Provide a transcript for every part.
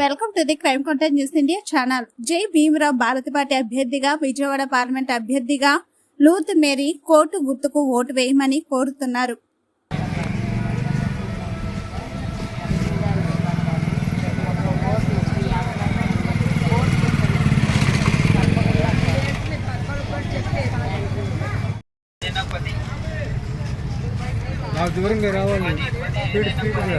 Welcome to the crime content news India channel. Jai Bhimrao Bharat party అభ్యర్థిగా Vijayawada parliament అభ్యర్థిగా Lut Mary court గుర్తుకు ఓటు వేయమని కోరుతున్నారు. దూరంగా రావాలి. స్పీడ్ స్పీడ్గా.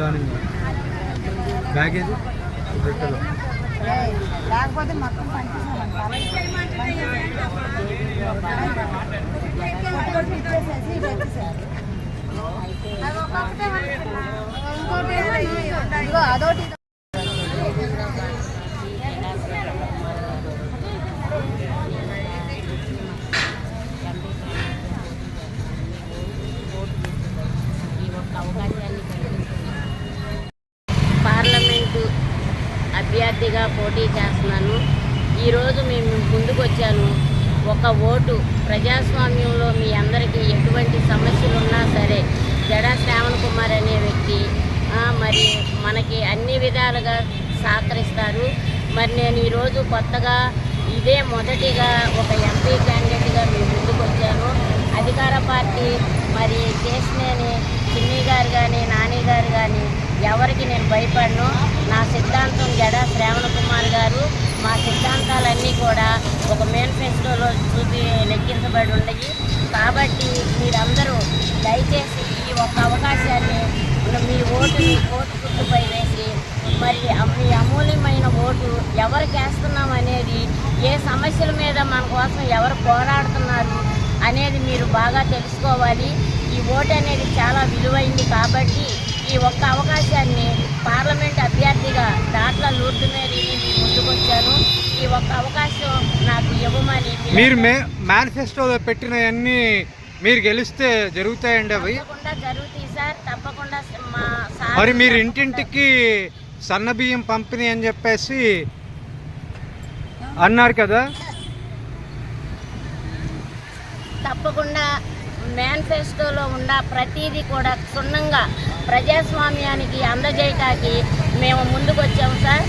దాని బ్యాగ్ ఏది? పెట్టలో లేకపోతే మొత్తం అదొకటి ఈ ఒక్క అవకాశాన్ని కల్పించింది పార్లమెంటు అభ్యర్థిగా పోటీ చేస్తున్నాను. ఈరోజు మేము ముందుకు వచ్చాను ఒక ఓటు ప్రజాస్వామ్యంలో మీ అందరికీ ఎటువంటి సమస్యలు ఉన్నా సరే జడా శ్రావణ్ కుమార్ అనే వ్యక్తి మరి మనకి అన్ని విధాలుగా సహకరిస్తారు. మరి నేను ఈరోజు కొత్తగా ఇదే మొదటిగా ఒక ఎంపీ క్యాండిడేట్గా మీ ముందుకు వచ్చాను అధికార పార్టీ మరి కేసినేని చిన్ని గారు కానీ నాని గారు కానీ ఎవరికి నేను భయపడను. నా సిద్ధాంతం జడ శ్రావణ కుమార్ గారు మా సిద్ధాంతాలన్నీ కూడా ఒక మేనిఫెస్టోలో చూపి లెక్కించబడి ఉండయి కాబట్టి మీరందరూ దయచేసి ఈ ఒక్క అవకాశాన్ని మీ ఓటుని ఓటు గుర్తుపై వేసి మరి మీ అమూల్యమైన ఓటు ఎవరికి వేస్తున్నాం అనేది ఏ సమస్యల మీద మన కోసం ఎవరు పోరాడుతున్నారు అనేది మీరు బాగా తెలుసుకోవాలి. ఈ ఓటు అనేది చాలా విలువైంది కాబట్టి ఈ ఒక్క అవకాశాన్ని పార్లమెంట్ అభ్యర్థిగా ఈ ఒక్క అవకాశం నాకు ఇవ్వమని మీరు మే మేనిఫెస్టోలో పెట్టినవన్నీ మీరు గెలిస్తే జరుగుతాయండి అవి? తప్పకుండా జరుగుతాయి సార్. తప్పకుండా మా సార్ మరి మీరు ఇంటింటికి సన్న బియ్యం పంపిణీ అని చెప్పేసి అన్నారు కదా? తప్పకుండా మేనిఫెస్టోలో ఉన్న ప్రతిదీ కూడా క్షుణ్ణంగా ప్రజాస్వామ్యానికి అందజేయటానికి మేము ముందుకు వచ్చాము సార్.